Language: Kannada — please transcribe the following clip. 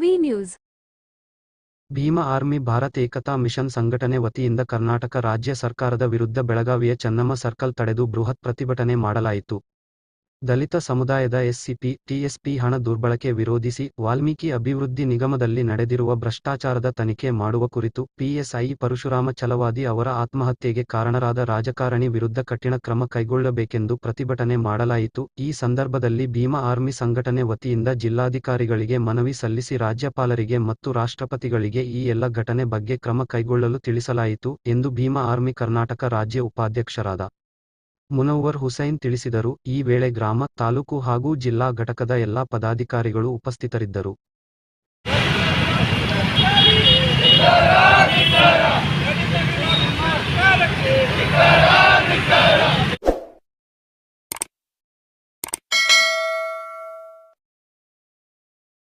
V news. Bhim army Bharat Ekta mission ಸಂಘಟನೆ ವತಿಯಿಂದ ಕರ್ನಾಟಕ ರಾಜ್ಯ ಸರ್ಕಾರದ ವಿರುದ್ಧ ಬೆಳಗಾವಿಯ ಚನ್ನಮ್ಮ ಸರ್ಕಲ್ ತಡೆದು ಬೃಹತ್ ಪ್ರತಿಭಟನೆ ಮಾಡಲಾಯಿತು. ದಲಿತ ಸಮುದಾಯದ ಎಸ್ಸಿಪಿ, ಟಿಎಸ್ಪಿ ಹಣ ದುರ್ಬಳಕೆ ವಿರೋಧಿಸಿ ವಾಲ್ಮೀಕಿ ಅಭಿವೃದ್ಧಿ ನಿಗಮದಲ್ಲಿ ನಡೆದಿರುವ ಭ್ರಷ್ಟಾಚಾರದ ತನಿಖೆ ಮಾಡುವ ಕುರಿತು ಪಿಎಸ್ಐ ಪರಶುರಾಮ ಚಲವಾದಿ ಅವರ ಆತ್ಮಹತ್ಯೆಗೆ ಕಾರಣರಾದ ರಾಜಕಾರಣಿ ವಿರುದ್ಧ ಕಠಿಣ ಕ್ರಮ ಕೈಗೊಳ್ಳಬೇಕೆಂದು ಪ್ರತಿಭಟನೆ ಮಾಡಲಾಯಿತು. ಈ ಸಂದರ್ಭದಲ್ಲಿ ಭೀಮಾ ಆರ್ಮಿ ಸಂಘಟನೆ ವತಿಯಿಂದ ಜಿಲ್ಲಾಧಿಕಾರಿಗಳಿಗೆ ಮನವಿ ಸಲ್ಲಿಸಿ ರಾಜ್ಯಪಾಲರಿಗೆ ಮತ್ತು ರಾಷ್ಟ್ರಪತಿಗಳಿಗೆ ಈ ಎಲ್ಲ ಘಟನೆ ಬಗ್ಗೆ ಕ್ರಮ ಕೈಗೊಳ್ಳಲು ತಿಳಿಸಲಾಯಿತು ಎಂದು ಭೀಮಾ ಆರ್ಮಿ ಕರ್ನಾಟಕ ರಾಜ್ಯ ಉಪಾಧ್ಯಕ್ಷರಾದ ಮುನವ್ವರ್ ಹುಸೈನ್ ತಿಳಿಸಿದರು ಈ ವೇಳೆ ಗ್ರಾಮ ತಾಲೂಕು ಹಾಗೂ ಜಿಲ್ಲಾ ಘಟಕದ ಎಲ್ಲಾ ಪದಾಧಿಕಾರಿಗಳು ಉಪಸ್ಥಿತರಿದ್ದರು.